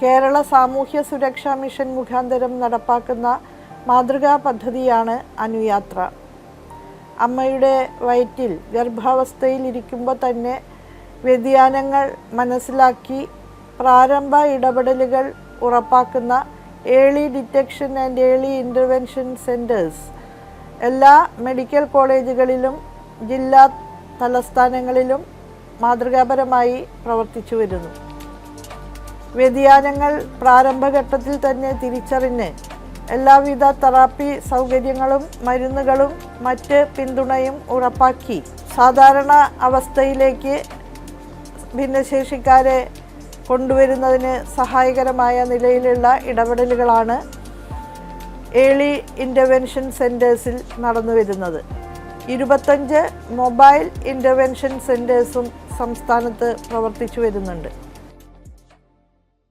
കേരള സാമൂഹ്യ സുരക്ഷാ മിഷൻ മുഖാന്തരം നടപ്പാക്കുന്ന മാതൃകാ പദ്ധതിയാണ് അനുയാത്ര. അമ്മയുടെ വയറ്റിൽ ഗർഭാവസ്ഥയിൽ ഇരിക്കുമ്പോൾ തന്നെ വ്യതിയാനങ്ങൾ മനസ്സിലാക്കി പ്രാരംഭ ഇടപെടലുകൾ ഉറപ്പാക്കുന്ന early detection and early intervention centres എല്ലാ മെഡിക്കൽ കോളേജുകളിലും ജില്ലാ തലസ്ഥാനങ്ങളിലും മാതൃകാപരമായി പ്രവർത്തിച്ചു വരുന്നു. വ്യതിയാനങ്ങൾ പ്രാരംഭഘട്ടത്തിൽ തന്നെ തിരിച്ചറിഞ്ഞ് എല്ലാവിധ തെറാപ്പി സൗകര്യങ്ങളും മരുന്നുകളും മറ്റ് പിന്തുണയും ഉറപ്പാക്കി. സാധാരണ അവസ്ഥയിലേക്ക് ഭിന്നശേഷിക്കാരെ കൊണ്ടുവരുന്നതിന് സഹായകരമായ നിലയിലുള്ള ഇടപെടലുകളാണ് ഏളി ഇന്റർവെൻഷൻ സെന്റേഴ്സിൽ നടന്നു വരുന്നത്. ഇരുപത്തഞ്ച് മൊബൈൽ ഇന്റർവെൻഷൻ സെന്റേഴ്സും സംസ്ഥാനത്ത് പ്രവർത്തിച്ചു വരുന്നുണ്ട്.